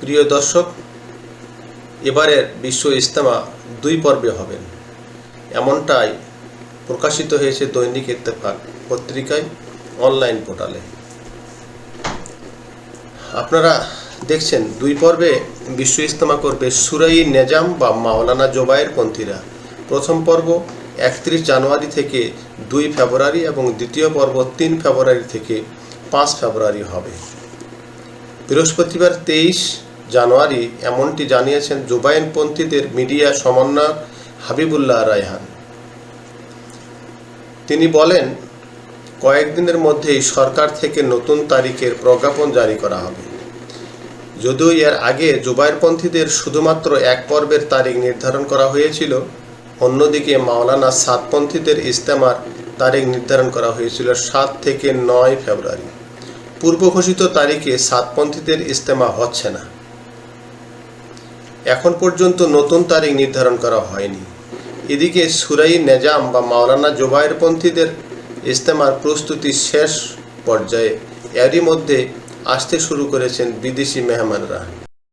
প্রিয় দর্শক, এবারের বিশ্ব ইস্তেমা দুই পর্বে হবেন এমনটাই প্রকাশিত হয়েছে দৈনিক ইত্তেফাক পত্রিকায়, অনলাইন পোর্টালে। আপনারা দেখছেন, দুই পর্বে বিশ্ব ইস্তেমা করবে সুরাই নেজাম বা মাওলানা জোবায়ের পন্থীরা। প্রথম পর্ব একত্রিশ জানুয়ারি থেকে দুই ফেব্রুয়ারি এবং দ্বিতীয় পর্ব তিন ফেব্রুয়ারি থেকে পাঁচ ফেব্রুয়ারি হবে। বৃহস্পতিবার তেইশ জানুয়ারি এমনটি জানিয়েছেন জোবায়েনপন্থীদের মিডিয়া সমন্বয়ক হাবিবুল্লাহ রায়হান। তিনি বলেন, কয়েকদিনের মধ্যেই সরকার থেকে নতুন তারিখের প্রজ্ঞাপন জারি করা হবে। যদিও এর আগে জুবাইরপন্থীদের শুধুমাত্র এক পর্বের তারিখ নির্ধারণ করা হয়েছিল, অন্যদিকে মাওলানা সাতপন্থীদের ইস্তেমার তারিখ নির্ধারণ করা হয়েছিল সাত থেকে নয় ফেব্রুয়ারি। পূর্ব ঘোষিত তারিখে সাতপন্থীদের ইস্তেমা হচ্ছে না। এখন পর্যন্ত নতুন তারিখ নির্ধারণ করা হয়নি। এদিকে সুরাই নেজাম বা মাওলানা জোবায়েরপন্থীদের ইস্তেমার প্রস্তুতি শেষ পর্যায়ে এরই মধ্যে আসতে শুরু করেছেন বিদেশি মেহমানরা।